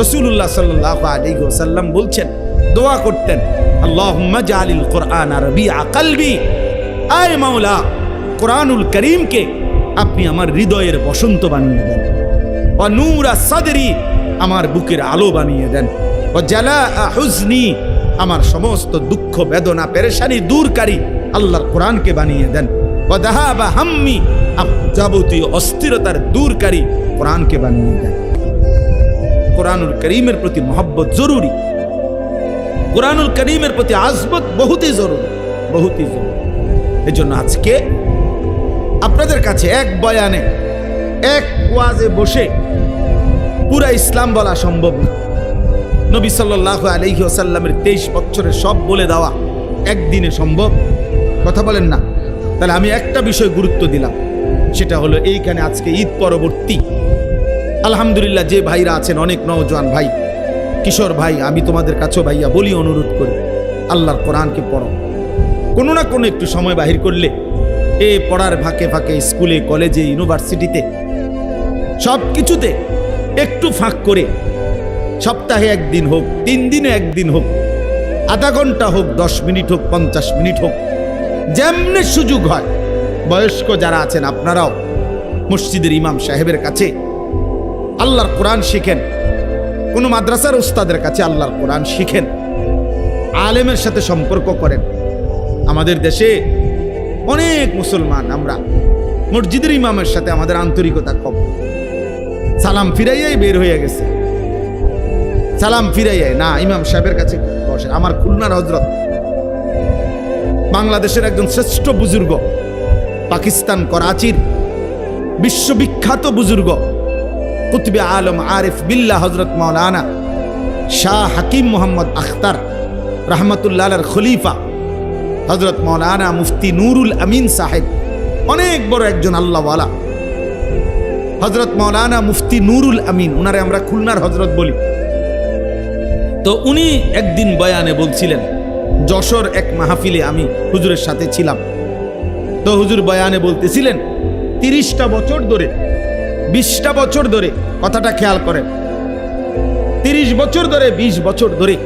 রসুল্লাহ সাল্লাহ আলী সাল্লাম বলছেন, দোয়া করতেন, আল্লাহুম্মা জালিল কোরআন আরবি আকালবি আয় মাওলা, কোরআনুল করিমকে আপনি আমার হৃদয়ের বসন্ত বানিয়ে দেন। ও নূরা সাদরি, আমার বুকের আলো বানিয়ে দেন। ও জালা হুজনি, আমার সমস্ত দুঃখ, বেদনা, পেরেশানি দূরকারী আল্লাহর কোরআনকে বানিয়ে দেন। ও দাহাবা হাম্মি যাবতীয় অস্থিরতার দূরকারী কোরআনকে বানিয়ে দেন। কোরআনুল করিমের প্রতি মহব্বত জরুরি। কোরআনুল করিমের প্রতি আজবত বহুতই জরুরি বহুতই জরুরি। এই জন্য আজকে আপনাদের কাছে এক বয়ানে, এক ওয়াজে বসে পুরা ইসলাম বলা সম্ভব না। নবী সাল্লাহ আলহি আসাল্লামের তেইশ বছরের সব বলে দেওয়া একদিনে সম্ভব। কথা বলেন না। তাহলে আমি একটা বিষয় গুরুত্ব দিলাম, সেটা হলো এইখানে আজকে ঈদ পরবর্তী। আলহামদুলিল্লাহ, যে ভাইরা আছেন, অনেক নওজোয়ান ভাই। কিশোর ভাই, আমি তোমাদের কাছেও ভাইয়া বলি, অনুরোধ করি, আল্লাহর কোরআনকে পড়ো। কোনো না কোনো একটু সময় বাহির করলে, এ পড়ার ফাঁকে ফাঁকে স্কুলে, কলেজে, ইউনিভার্সিটিতে, সব কিছুতে একটু ফাঁক করে, সপ্তাহে একদিন হোক, তিন দিনে একদিন হোক, আধা ঘণ্টা হোক, দশ মিনিট হোক, পঞ্চাশ মিনিট হোক, যেমনি সুযোগ হয়, বয়স্ক যারা আছেন, আপনারাও, মসজিদের ইমাম সাহেবের কাছে আল্লাহর কোরআন শিখেন। কোনো মাদ্রাসার উস্তাদের কাছে আল্লাহর কোরআন শিখেন। আলেমের সাথে সম্পর্ক করেন। আমাদের দেশে অনেক মুসলমান আমরা। মসজিদের ইমামের সাথে আমাদের আন্তরিকতা কম। সালাম ফিরাইয়াই বের হয়ে গেছে। সালাম ফিরাইয়াই, না, ইমাম সাহেবের কাছে বসে আমার খুলনার হজরত। বাংলাদেশের একজন শ্রেষ্ঠ বুজুর্গ। পাকিস্তান করাচির বিশ্ববিখ্যাত বুজুর্গ। কুতবে আলম আরিফ বিল্লাহ হজরত মৌলানা শাহ হাকিম মোহাম্মদ আখতার রহমতুল্লাহ খলিফা হজরত মৌলানা মুফতি নুরুল আমিন সাহেব, অনেক বড় একজন আল্লাহওয়ালা। হজরত মৌলানা মুফতি নুরুল আমিন, উনারে আমরা খুলনার হজরত বলি। তো উনি একদিন বয়ানে বলছিলেন, যশোর এক মাহফিলে আমি হুজুরের সাথে ছিলাম। তো হুজুর বয়ানে বলতেছিলেন, তিরিশটা বছর ধরে বিশটা বছর ধরে, কথাটা খেয়াল করেন। তিরিশ বছর ধরে, বিশ বছর ধরে,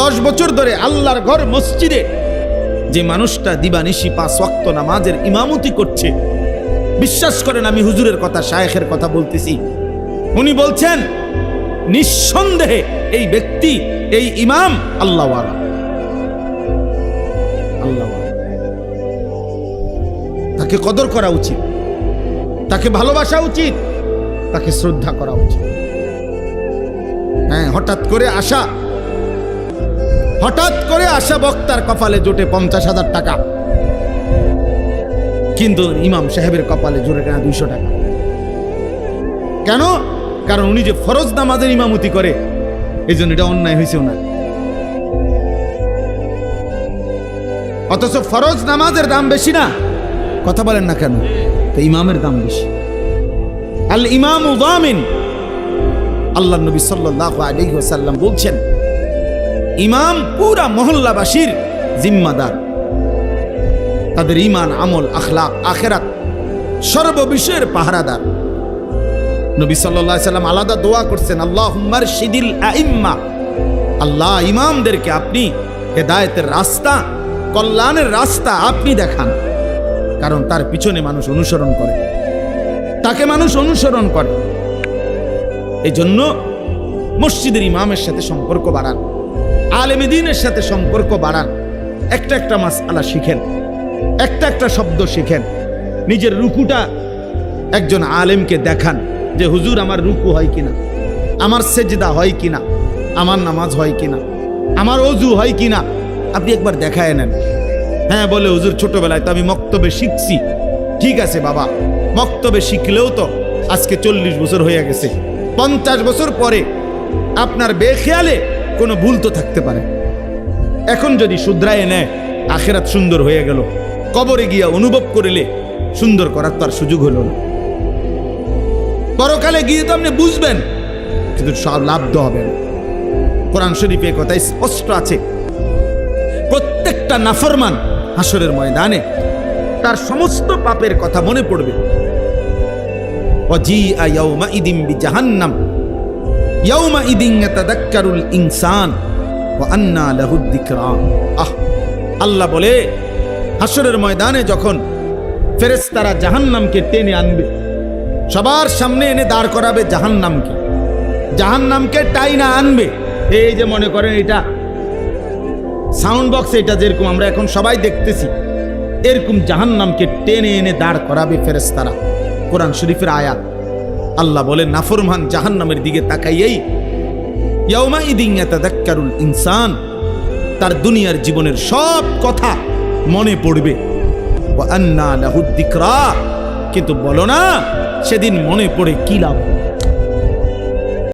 দশ বছর ধরে আল্লাহর ঘর মসজিদে যে মানুষটা দিবানিশি পাঁচ ওয়াক্ত নামাজের ইমামতি করছে, বিশ্বাস করেন আমি হুজুরের কথা, শায়েখের কথা বলতেছি। উনি বলছেন, নিঃসন্দেহে এই ব্যক্তি, এই ইমাম আল্লাহ আল্লাহ তাকে কদর করা উচিত। তাকে ভালোবাসা উচিত, তাকে শ্রদ্ধা করা উচিত। হ্যাঁ হঠাৎ করে আসা হঠাৎ করে আসা বক্তার কপালে জোটে পঞ্চাশ হাজার টাকা। কিন্তু ইমাম সাহেবের কপালে জোরে কেনা দুইশো টাকা। কেন? কারণ উনি যে ফরজ নামাজের ইমামতি করে এই জন্য এটা অন্যায় হয়েছে ওনার অথচ ফরজ নামাজের দাম বেশি না। কথা বলেন না কেন? তো ইমামের দাম বেশি। আল ইমাম উদামিন আল্লাহ নবী সাল্লাহ বলছেন, ইমাম পুরা মহল্লাবাসীর জিম্মাদার। তাদের ইমান আমল, আখলাক, আখেরাত সর্ববিষয়ের পাহারাদার। নবী সাল্লাহ সাল্লাম আলাদা দোয়া করছেন আল্লাহ শিদিল আইম্মা। আল্লাহ ইমামদেরকে আপনি হেদায়েতের রাস্তা, কল্যাণের রাস্তা আপনি দেখান। কারণ তার পিছনে মানুষ অনুসরণ করে। তাকে মানুষ অনুসরণ করে। এই জন্য মসজিদের ইমামের সাথে সম্পর্ক বাড়ান আলেমেদিনের সাথে সম্পর্ক বাড়ান। একটা একটা মাস আলা শিখেন, একটা একটা শব্দ শিখেন। নিজের রুকুটা একজন আলেমকে দেখান যে, হুজুর, আমার রুকু হয় কিনা? আমার সেজদা হয় কিনা? আমার নামাজ হয় কিনা? আমার অজু হয় কিনা? আপনি একবার দেখায় নেন। হ্যাঁ বলে হুজুর, ছোটবেলায় তো আমি মক্তবে শিখছি। ঠিক আছে বাবা, মক্তবে শিখলেও তো আজকে চল্লিশ বছর হয়ে গেছে। পঞ্চাশ বছর পরে আপনার বেখেয়ালে কোনো ভুল তো থাকতে পারে। এখন যদি শুধরায় নেয়, আখেরাত সুন্দর হয়ে গেল। কবরে গিয়া অনুভব করিলে সুন্দর করার তো আর সুযোগ হলো না। পরকালে গিয়ে তো আপনি বুঝবেন, কিন্তু সব লাভ তো হবে না। কোরআন শরীফে কথাই স্পষ্ট আছে। প্রত্যেকটা নাফরমান হাসরের ময়দানে তার সমস্ত পাপের কথা মনে পড়বে। ওয়াজিআ ইয়াউমাইদিন বিজাহান্নাম। ইয়াউমা ইদিন ইয়াতাদাক্কারুল ইনসান। ওয়া আন্না লাহুদ আহ, আল্লাহ বলে, হাসরের ময়দানে যখন ফেরেশতারা জাহান্নামকে টেনে আনবে, সবার সামনে এনে দাঁড় করাবে জাহান্নামকে। জাহান্নামকে টাইনা আনবে। এই যে মনে করেন এটা সাউন্ড বক্স এটা যেরকম আমরা এখন সবাই দেখতেছি, এরকম জাহান্নামকে টেনে এনে দাঁড় করাবে ফেরেশতারা। কোরআন শরীফের আয়াত। আল্লাহ বলে নাফরমান জাহান্নামের দিকে তাকাইয়েই ইয়াউমা ইদিন ইয়াতাদাক্কারুল ইনসান, তার দুনিয়ার জীবনের সব কথা মনে পড়বে। কিন্তু বলো না, সেদিন মনে পড়ে কি লাভ?